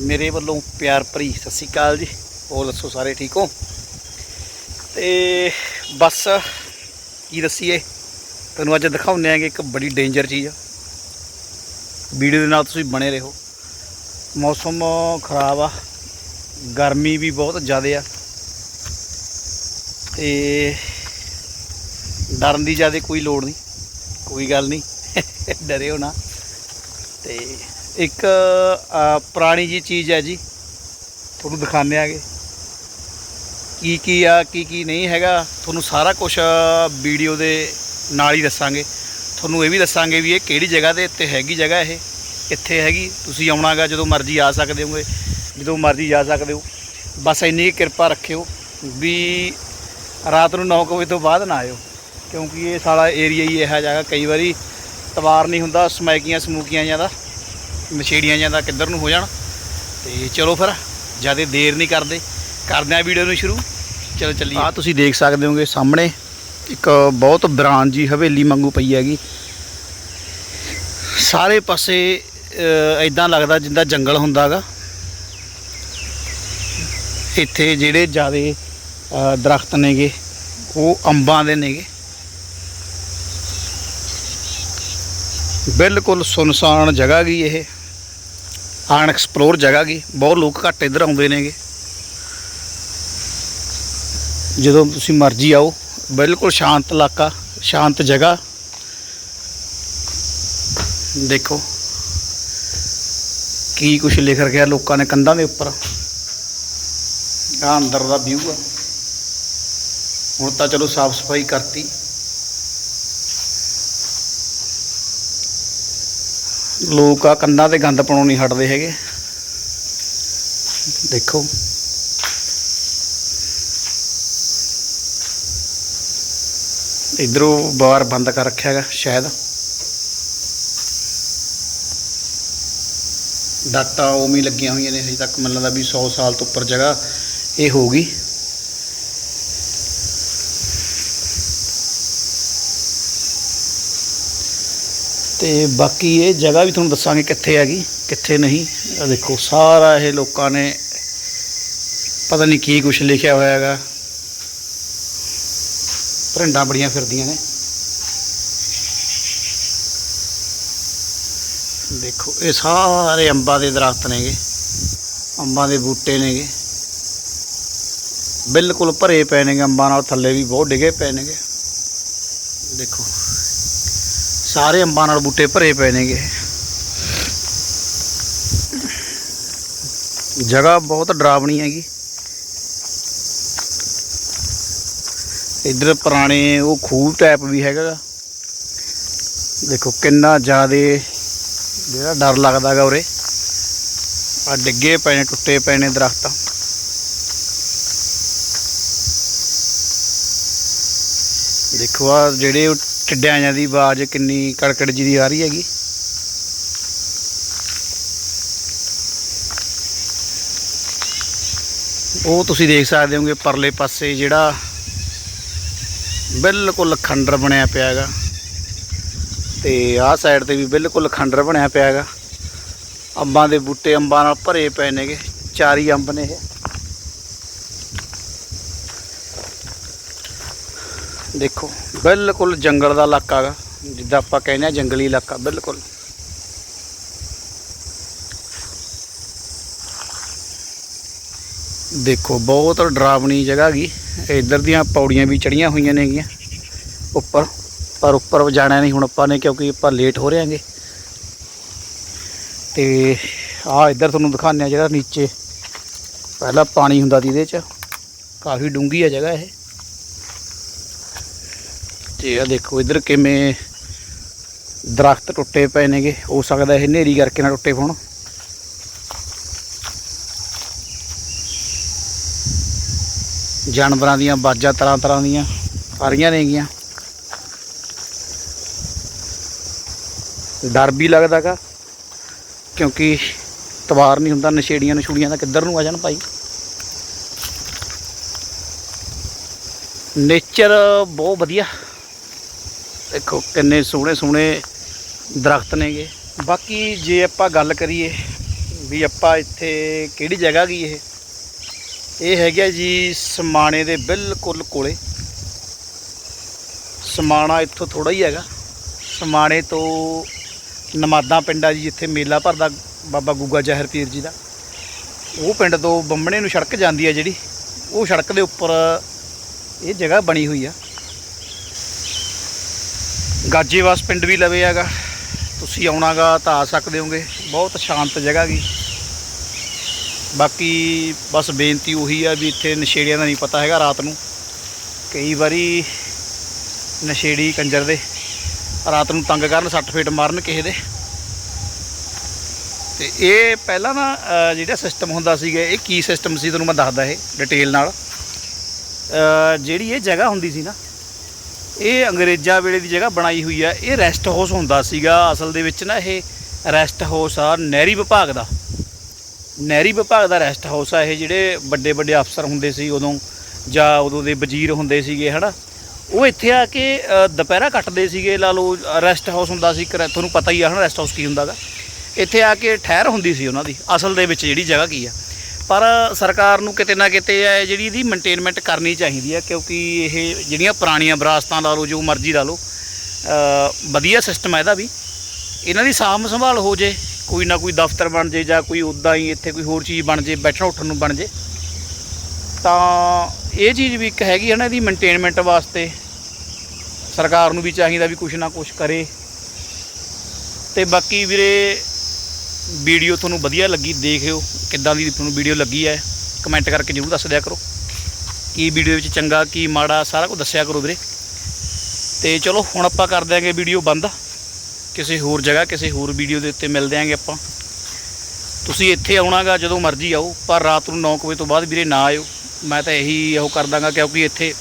ਮੇਰੇ ਵੱਲੋਂ ਪਿਆਰ ਭਰੀ ਸਤਿ ਸ਼੍ਰੀ ਅਕਾਲ ਜੀ। ਹੋਰ ਦੱਸੋ ਸਾਰੇ ਠੀਕ ਹੋ? ਤੇ ਬਸ ਕੀ ਦੱਸੀਏ? ਤੁਹਾਨੂੰ ਅੱਜ ਦਿਖਾਉਂਦੇ ਆਂਗੇ ਇੱਕ ਬੜੀ ਡੇਂਜਰ ਚੀਜ਼ ਆ। ਵੀਡੀਓ ਦੇ ਨਾਲ ਤੁਸੀਂ ਬਣੇ ਰਹੋ। ਮੌਸਮ ਖਰਾਬ ਆ। ਗਰਮੀ ਵੀ ਬਹੁਤ ਜ਼ਿਆਦਾ ਆ। ਤੇ ਡਰਨ ਦੀ ਜ਼ਿਆਦਾ ਕੋਈ ਲੋੜ ਨਹੀਂ। ਕੋਈ ਗੱਲ ਨਹੀਂ। ਡਰਿਓ ਨਾ। ਤੇ ਇੱਕ ਅ, ਪੁਰਾਣੀ ਜੀ ਚੀਜ਼ ਹੈ ਜੀ। ਤੁਹਾਨੂੰ ਦਿਖਾਉਂਦੇ ਆਗੇ। ਕੀ ਕੀ ਆ ਕੀ ਕੀ ਨਹੀਂ ਹੈਗਾ। ਤੁਹਾਨੂੰ ਸਾਰਾ ਕੁਝ ਵੀਡੀਓ ਦੇ ਨਾਲ ਹੀ ਦੱਸਾਂਗੇ। ਤੁਹਾਨੂੰ ਇਹ ਵੀ ਦੱਸਾਂਗੇ ਵੀ ਇਹ ਕਿਹੜੀ ਜਗ੍ਹਾ ਦੇ ਉੱਤੇ ਹੈਗੀ ਜਗ੍ਹਾ ਇਹ। ਇੱਥੇ ਹੈਗੀ ਤੁਸੀਂ ਆਉਣਾਗਾ ਜਦੋਂ ਮਰਜ਼ੀ ਆ ਸਕਦੇ ਹੋਗੇ। ਜਦੋਂ ਮਰਜ਼ੀ ਜਾ ਸਕਦੇ ਹੋ। ਬਸ ਇੰਨੀ ਕੁ ਕਿਰਪਾ ਰੱਖਿਓ ਵੀ ਰਾਤ ਨੂੰ 9 ਵਜੇ ਤੋਂ ਬਾਅਦ ਨਾ ਆਇਓ। ਕਿਉਂਕਿ ਇਹ ਸਾਲਾ ਏਰੀਆ ਹੀ ਇਹੋ ਜਿਹਾ ਕਈ ਵਾਰੀ ਤਵਾਰ ਨਹੀਂ ਹੁੰਦਾ ਸਮੈਕੀਆਂ ਸਮੂਕੀਆਂ ਜਾਂਦਾ ਨਸ਼ੇੜੀਆਂ ਜਾਂਦਾ ਕਿੱਧਰ ਨੂੰ ਹੋ ਜਾਣ। ਤੇ ਚਲੋ ਫਿਰ, ਜ਼ਿਆਦਾ ਦੇਰ ਨਹੀਂ ਕਰਦੇ। ਕਰਦੇ ਆ ਵੀਡੀਓ ਨੂੰ ਸ਼ੁਰੂ। ਚਲੋ ਚੱਲੀਏ। ਆ ਤੁਸੀਂ ਦੇਖ ਸਕਦੇ ਹੋਗੇ ਸਾਹਮਣੇ, ਇੱਕ ਬਹੁਤ ਬਰਾਨ ਜੀ ਹਵੇਲੀ ਵਾਂਗੂ ਪਈ ਹੈਗੀ। ਸਾਰੇ ਪਾਸੇ ਇਦਾਂ ਲੱਗਦਾ ਜਿੰਦਾ ਜੰਗਲ ਹੁੰਦਾਗਾ ਇੱਥੇ ਜਿਹੜੇ ਜਿਆਦੇ ਦਰਖਤ ਨੇਗੇ, ਉਹ ਅੰਬਾਂ ਦੇ ਨੇਗੇ। ਬਿਲਕੁਲ ਸੁਨਸਾਨ ਜਗ੍ਹਾ ਗਈ ਇਹ। ਅਨਐਕਸਪਲੋਰ ਜਗ੍ਹਾ ਗਈ। ਬਹੁਤ ਲੋਕ ਘੱਟ ਇੱਧਰ ਆਉਂਦੇ ਨੇਗੇ। ਜਦੋਂ ਤੁਸੀਂ ਮਰਜ਼ੀ ਆਓ, ਬਿਲਕੁਲ ਸ਼ਾਂਤ ਇਲਾਕਾ, ਸ਼ਾਂਤ ਜਗ੍ਹਾ। ਦੇਖੋ, ਕੀ ਕੁਝ ਲਿਖ ਰੱਖਿਆ ਲੋਕਾਂ ਨੇ ਕੰਧਾਂ ਦੇ ਉੱਪਰ। ਆ ਅੰਦਰ ਦਾ ਵਿਊ ਆ। ਹੁਣ ਤਾਂ ਚਲੋ ਸਾਫ਼ ਸਫ਼ਾਈ ਕਰਤੀ। ਲੋਕ ਆ ਕੰਧਾਂ ਤੇ ਗੰਦ ਪਾਉਣੋਂ ਨਹੀਂ ਹਟਦੇ ਹੈਗੇ। ਦੇਖੋ। ਇਧਰੋਂ ਬਾਰ ਬੰਦ ਕਰ ਰੱਖਿਆ ਹੈਗਾ, ਸ਼ਾਇਦ। ਡਾਟਾ ਉਵੇਂ ਲੱਗੀਆਂ ਹੋਈਆਂ ਨੇ, ਹਜੇ ਤੱਕ ਮੈਨੂੰ ਲੱਗਦਾ ਵੀ 100 ਸਾਲ ਤੋਂ ਉੱਪਰ ਜਗ੍ਹਾ ਇਹ ਹੋਊਗੀ। ਤੇ ਬਾਕੀ ਇਹ ਜਗ੍ਹਾ ਵੀ ਤੁਹਾਨੂੰ ਦੱਸਾਂਗੇ ਕਿੱਥੇ ਹੈਗੀ, ਕਿੱਥੇ ਨਹੀਂ। ਆ ਦੇਖੋ, ਸਾਰਾ ਇਹ ਲੋਕਾਂ ਨੇ ਪਤਾ ਨਹੀਂ ਕੀ ਕੁਝ ਲਿਖਿਆ ਹੋਇਆ ਹੈਗਾ। ਭਰਿੰਡਾਂ ਬੜੀਆਂ ਫਿਰਦੀਆਂ ਨੇ। ਦੇਖੋ, ਇਹ ਸਾਰੇ ਅੰਬਾਂ ਦੇ ਦਰਖਤ ਨੇਗੇ। ਅੰਬਾਂ ਦੇ ਬੂਟੇ ਨੇਗੇ। ਬਿਲਕੁਲ ਭਰੇ ਪਏ ਨੇਗੇ, ਅੰਬਾਂ ਨਾਲ ਥੱਲੇ ਵੀ ਬਹੁਤ ਡਿਗੇ ਪਏ ਨੇਗੇ। ਦੇਖੋ ਸਾਰੇ ਅੰਬਾਂ ਨਾਲ ਬੂਟੇ ਭਰੇ ਪਏ ਨੇਗੇ। ਜਗ੍ਹਾ ਬਹੁਤ ਡਰਾਵਣੀ ਹੈਗੀ। ਇੱਧਰ ਪੁਰਾਣੇ ਉਹ ਖੂਹ ਟਾਈਪ ਵੀ ਹੈਗਾ। ਦੇਖੋ ਕਿੰਨਾ ਜ਼ਿਆਦੇ ਜਿਹੜਾ ਡਰ ਲੱਗਦਾਗਾ ਉਰੇ। ਆ ਡਿੱਗੇ ਪਏ ਨੇ, ਟੁੱਟੇ ਪਏ ਨੇ ਦਰਖਤ। ਦੇਖੋ ਆ ਜਿਹੜੇ ਟਿੱਡਿਆਂ ਜਾਂ ਦੀ ਆਵਾਜ਼ ਕਿੰਨੀ ਕੜਕੜ ਜੀ ਦੀ ਆ ਰਹੀ ਹੈਗੀ। ਉਹ ਤੁਸੀਂ ਦੇਖ ਸਕਦੇ ਹੋਗੇ ਪਰਲੇ ਪਾਸੇ ਜਿਹੜਾ ਬਿਲਕੁਲ ਖੰਡਰ ਬਣਿਆ ਪਿਆ ਹੈਗਾ। ਤੇ ਆਹ ਸਾਈਡ ਤੇ ਵੀ ਬਿਲਕੁਲ ਖੰਡਰ ਬਣਿਆ ਪਿਆ ਹੈਗਾ। ਅੰਬਾਂ ਦੇ ਬੂਟੇ ਅੰਬਾਂ ਨਾਲ ਭਰੇ ਪਏ ਨੇਗੇ। ਚਾਰੀ ਅੰਬ ਨੇ ਇਹ। ਦੇਖੋ, ਬਿਲਕੁਲ ਜੰਗਲ ਦਾ ਇਲਾਕਾ ਹੈਗਾ ਜਿੱਦਾਂ ਆਪਾਂ ਕਹਿੰਦੇ ਆ ਜੰਗਲੀ ਇਲਾਕਾ, ਬਿਲਕੁਲ। ਦੇਖੋ, ਬਹੁਤ ਡਰਾਵਣੀ ਜਗ੍ਹਾ ਗਈ ਇੱਧਰ ਦੀਆਂ ਪੌੜੀਆਂ ਵੀ ਚੜੀਆਂ ਹੋਈਆਂ ਨੇਗੀਆਂ ਉੱਪਰ, ਪਰ ਉੱਪਰ ਜਾਣਾ ਨਹੀਂ ਹੁਣ ਆਪਾਂ ਨੇ, ਕਿਉਂਕਿ ਆਪਾਂ ਲੇਟ ਹੋ ਰਹੇ ਹਾਂਗੇ। ਤੇ ਆ ਇੱਧਰ ਤੁਹਾਨੂੰ ਦਿਖਾਉਂਦੇ ਆ ਜਿਹੜਾ ਨੀਚੇ, ਪਹਿਲਾਂ ਪਾਣੀ ਹੁੰਦਾ ਸੀ ਇਹਦੇ 'ਚ। ਕਾਫੀ ਡੂੰਘੀ ਆ ਜਗ੍ਹਾ ਇਹ। ਤੇ ਆ ਦੇਖੋ, ਇੱਧਰ ਕਿਵੇਂ ਦਰਖਤ ਟੁੱਟੇ ਪਏ ਨੇਗੇ। ਹੋ ਸਕਦਾ ਇਹ ਹਨੇਰੀ ਕਰਕੇ ਨਾ ਟੁੱਟੇ ਹੋਣ। ਜਾਨਵਰਾਂ ਦੀਆਂ ਬਾਜਾਂ ਤਰ੍ਹਾਂ ਤਰ੍ਹਾਂ ਦੀਆਂ ਆ ਰਹੀਆਂ ਨੇਗੀਆਂ। ਡਰ ਵੀ ਲੱਗਦਾਗਾ ਕਿਉਂਕਿ ਤਵਾਰ ਨਹੀਂ ਹੁੰਦਾ, ਨਸ਼ੇੜੀਆਂ ਨਸ਼ੂੜੀਆਂ ਦਾ ਕਿੱਧਰ ਨੂੰ ਆ ਜਾਣ ਭਾਈ? ਨੇਚਰ ਬਹੁਤ ਵਧੀਆ। ਦੇਖੋ, ਕਿੰਨੇ ਸੋਹਣੇ ਸੋਹਣੇ ਦਰਖਤ ਨੇਗੇ। ਬਾਕੀ ਜੇ ਆਪਾਂ ਗੱਲ ਕਰੀਏ ਵੀ ਆਪਾਂ ਇੱਥੇ ਕਿਹੜੀ ਜਗ੍ਹਾ ਗਈ ਇਹ ਇਹ ਹੈਗਾ ਜੀ ਸਮਾਣੇ ਦੇ ਬਿਲਕੁਲ ਕੋਲੇ। ਸਮਾਣਾ ਇੱਥੋਂ ਥੋੜਾ ਹੀ ਹੈਗਾ। ਸਮਾਣੇ ਤੋਂ ਨਮਾਦਾਂ ਪਿੰਡ ਆ ਜੀ, ਜਿੱਥੇ ਮੇਲਾ ਭਰਦਾ ਬਾਬਾ ਗੁੱਗਾ ਜ਼ਹਿਰ ਪੀਰ ਜੀ ਦਾ। ਉਹ ਪਿੰਡ ਤੋਂ ਬੰਬਣੇ ਨੂੰ ਸੜਕ ਜਾਂਦੀ ਹੈ ਜਿਹੜੀ, ਉਹ ਸੜਕ ਦੇ ਉੱਪਰ ਇਹ ਜਗ੍ਹਾ ਬਣੀ ਹੋਈ ਆ। ਗਾਜੀਵਾਸ ਪਿੰਡ ਵੀ ਲਵੇ ਹੈਗਾ। ਤੁਸੀਂ ਆਉਣਾਗਾ ਤਾਂ ਆ ਸਕਦੇ ਹੋਗੇ। ਬਹੁਤ ਸ਼ਾਂਤ ਜਗ੍ਹਾ ਗੀ। ਬਾਕੀ ਬਸ ਬੇਨਤੀ ਉਹੀ ਆ ਵੀ ਇੱਥੇ ਨਸ਼ੇੜੀਆਂ ਦਾ ਨਹੀਂ ਪਤਾ ਹੈਗਾ ਰਾਤ ਨੂੰ। ਕਈ ਵਾਰੀ ਨਸ਼ੇੜੀ ਕੰਜਰ ਦੇ ਰਾਤ ਨੂੰ ਤੰਗ ਕਰਨ, ਸੱਟ ਫੇਟ ਮਾਰਨ ਕਿਸੇ ਦੇ। ਤੇ ਇਹ ਪਹਿਲਾਂ ਨਾ ਜਿਹੜਾ ਸਿਸਟਮ ਹੁੰਦਾ ਸੀਗਾ, ਇਹ ਕੀ ਸਿਸਟਮ ਸੀ, ਤੁਹਾਨੂੰ ਮੈਂ ਦੱਸਦਾ ਇਹ ਡਿਟੇਲ ਨਾਲ। ਜਿਹੜੀ ਇਹ ਜਗ੍ਹਾ ਹੁੰਦੀ ਸੀ ਨਾ ਇਹ ਅੰਗਰੇਜ਼ਾਂ ਵੇਲੇ ਦੀ ਜਗ੍ਹਾ ਬਣਾਈ ਹੋਈ ਆ। ਇਹ ਰੈਸਟ ਹਾਊਸ ਹੁੰਦਾ ਸੀਗਾ। ਅਸਲ ਦੇ ਵਿੱਚ ਨਾ ਇਹ ਰੈਸਟ ਹਾਊਸ ਆ ਨਹਿਰੀ ਵਿਭਾਗ ਦਾ। ਨਹਿਰੀ ਵਿਭਾਗ ਦਾ ਰੈਸਟ ਹਾਊਸ ਆ। ਇਹ ਜਿਹੜੇ ਵੱਡੇ ਵੱਡੇ ਅਫਸਰ ਹੁੰਦੇ ਸੀ ਉਦੋਂ ਜਾਂ ਉਦੋਂ ਦੇ ਵਜ਼ੀਰ ਹੁੰਦੇ ਸੀਗੇ, ਹਨਾ? ਉਹ ਇੱਥੇ ਆ ਕੇ ਦੁਪਹਿਰਾ ਕੱਟਦੇ ਸੀਗੇ। ਲਾ ਲਓ ਰੈਸਟ ਹਾਊਸ ਹੁੰਦਾ ਸੀ। ਇੱਕ ਤੁਹਾਨੂੰ ਪਤਾ ਹੀ ਆ, ਹਨਾ ਰੈਸਟ ਹਾਊਸ ਕੀ ਹੁੰਦਾਗਾ? ਇੱਥੇ ਆ ਕੇ ਠਹਿਰ ਹੁੰਦੀ ਸੀ ਉਹਨਾਂ ਦੀ। ਅਸਲ ਦੇ ਵਿੱਚ ਜਿਹੜੀ ਜਗ੍ਹਾ ਕੀ ਆ? ਪਰ ਸਰਕਾਰ ਨੂੰ ਕਿਤੇ ਨਾ ਕਿਤੇ ਇਹ ਜਿਹੜੀ ਇਹਦੀ ਮੇਨਟੇਨਮੈਂਟ ਕਰਨੀ ਚਾਹੀਦੀ ਹੈ ਕਿਉਂਕਿ ਇਹ ਜਿਹੜੀਆਂ ਪੁਰਾਣੀਆਂ ਵਿਰਾਸਤਾਂ ਲਾ ਲਓ, ਜੋ ਮਰਜ਼ੀ ਲਾ ਲਓ ਵਧੀਆ ਸਿਸਟਮ ਹੈ ਇਹਦਾ ਵੀ। ਇਹਨਾਂ ਦੀ ਸਾਂਭ ਸੰਭਾਲ ਹੋ ਜੇ, ਕੋਈ ਨਾ ਕੋਈ ਦਫ਼ਤਰ ਬਣ ਜੇ ਜਾਂ ਕੋਈ ਉਦਾਂ ਹੀ ਇੱਥੇ ਕੋਈ ਹੋਰ ਚੀਜ਼ ਬਣ ਜੇ, ਬੈਠਣ ਉੱਠਣ ਨੂੰ ਬਣ ਜੇ, ਤਾਂ ਇਹ ਚੀਜ਼ ਵੀ ਇੱਕ ਹੈਗੀ ਹੈ ਨਾ ਇਹਦੀ ਮੇਨਟੇਨਮੈਂਟ ਵਾਸਤੇ। ਸਰਕਾਰ ਨੂੰ ਵੀ ਚਾਹੀਦਾ ਵੀ ਕੁਛ ਨਾ ਕੁਛ ਕਰੇ। ਤੇ ਬਾਕੀ ਵੀਰੇ ਵੀਡੀਓ ਤੁਹਾਨੂੰ ਵਧੀਆ ਲੱਗੀ, ਦੇਖਿਓ ਕਿੱਦਾਂ ਦੀ ਤੁਹਾਨੂੰ ਵੀਡੀਓ ਲੱਗੀ ਹੈ। ਕਮੈਂਟ ਕਰਕੇ ਜ਼ਰੂਰ ਦੱਸ ਦਿਆ ਕਰੋ। ਕੀ ਵੀਡੀਓ ਵਿੱਚ ਚੰਗਾ, ਕੀ ਮਾੜਾ, ਸਾਰਾ ਕੁਝ ਦੱਸਿਆ ਕਰੋ ਵੀਰੇ। ਤੇ ਚਲੋ, ਹੁਣ ਆਪਾਂ ਕਰ ਦਿਆਂਗੇ ਵੀਡੀਓ ਬੰਦ। ਕਿਸੇ ਹੋਰ ਜਗ੍ਹਾ, ਕਿਸੇ ਹੋਰ ਵੀਡੀਓ ਦੇ ਉੱਤੇ ਮਿਲ ਦਿਆਂਗੇ ਆਪਾਂ। ਤੁਸੀਂ ਇੱਥੇ ਆਉਣਾਗਾ ਜਦੋਂ ਮਰਜ਼ੀ ਆਓ, ਪਰ ਰਾਤ ਨੂੰ 9 ਵਜੇ ਤੋਂ ਬਾਅਦ ਵੀਰੇ ਨਾ ਆਇਓ। ਮੈਂ ਤਾਂ ਇਹੀ ਉਹ ਕਰ ਦਾਂਗਾ ਕਿਉਂਕਿ ਇੱਥੇ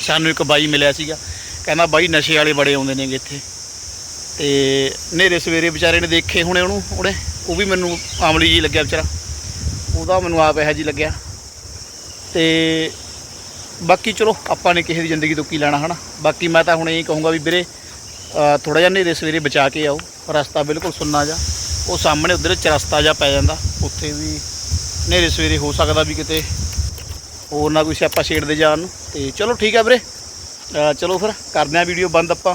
ਸਾਨੂੰ ਇੱਕ ਬਾਈ ਮਿਲਿਆ ਸੀਗਾ। ਕਹਿੰਦਾ ਬਾਈ, ਨਸ਼ੇ ਵਾਲੇ ਬੜੇ ਆਉਂਦੇ ਨੇਗੇ ਇੱਥੇ। ਤੇ ਨੇਰੇ ਸਵੇਰੇ ਵਿਚਾਰੇ ਨੇ ਦੇਖੇ ਹੁਣੇ ਉਹਨੂੰ ਉਹਨੇ ਉਹ ਵੀ ਮੈਨੂੰ ਆਮਲੀ ਜੀ ਲੱਗਿਆ ਵਿਚਾਰਾ। ਉਹਦਾ ਮੈਨੂੰ ਆਪ ਇਹੋ ਜੀ ਲੱਗਿਆ। ਤੇ ਬਾਕੀ ਚਲੋ, ਆਪਾਂ ਨੇ ਕਿਸੇ ਦੀ ਜ਼ਿੰਦਗੀ ਤੋਂ ਕੀ ਲੈਣਾ, ਹਨਾ? ਬਾਕੀ ਮੈਂ ਤਾਂ ਹੁਣ ਇਹ ਕਹੂੰਗਾ ਵੀ ਵੀਰੇ ਥੋੜਾ ਜਿਹਾ ਨੇਰੇ ਸਵੇਰੇ ਬਚਾ ਕੇ ਆਓ। ਰਸਤਾ ਬਿਲਕੁਲ ਸੁੰਨਾ ਜਾ ਉਹ ਸਾਹਮਣੇ ਉਧਰ ਚਰਸਤਾ ਜਾ ਪੈ ਜਾਂਦਾ। ਉੱਥੇ ਵੀ ਨੇਰੇ ਸਵੇਰੇ ਹੋ ਸਕਦਾ ਵੀ ਕਿਤੇ ਹੋਰ ਨਾ ਕੋਈ ਸਿਆਪਾ ਛੇੜਦੇ ਜਾਣ ਨੂੰ। ਤੇ ਚਲੋ ਠੀਕ ਹੈ ਵੀਰੇ। ਚਲੋ ਫਿਰ, ਕਰਦੇ ਹਾਂ ਵੀਡੀਓ ਬੰਦ ਆਪਾਂ।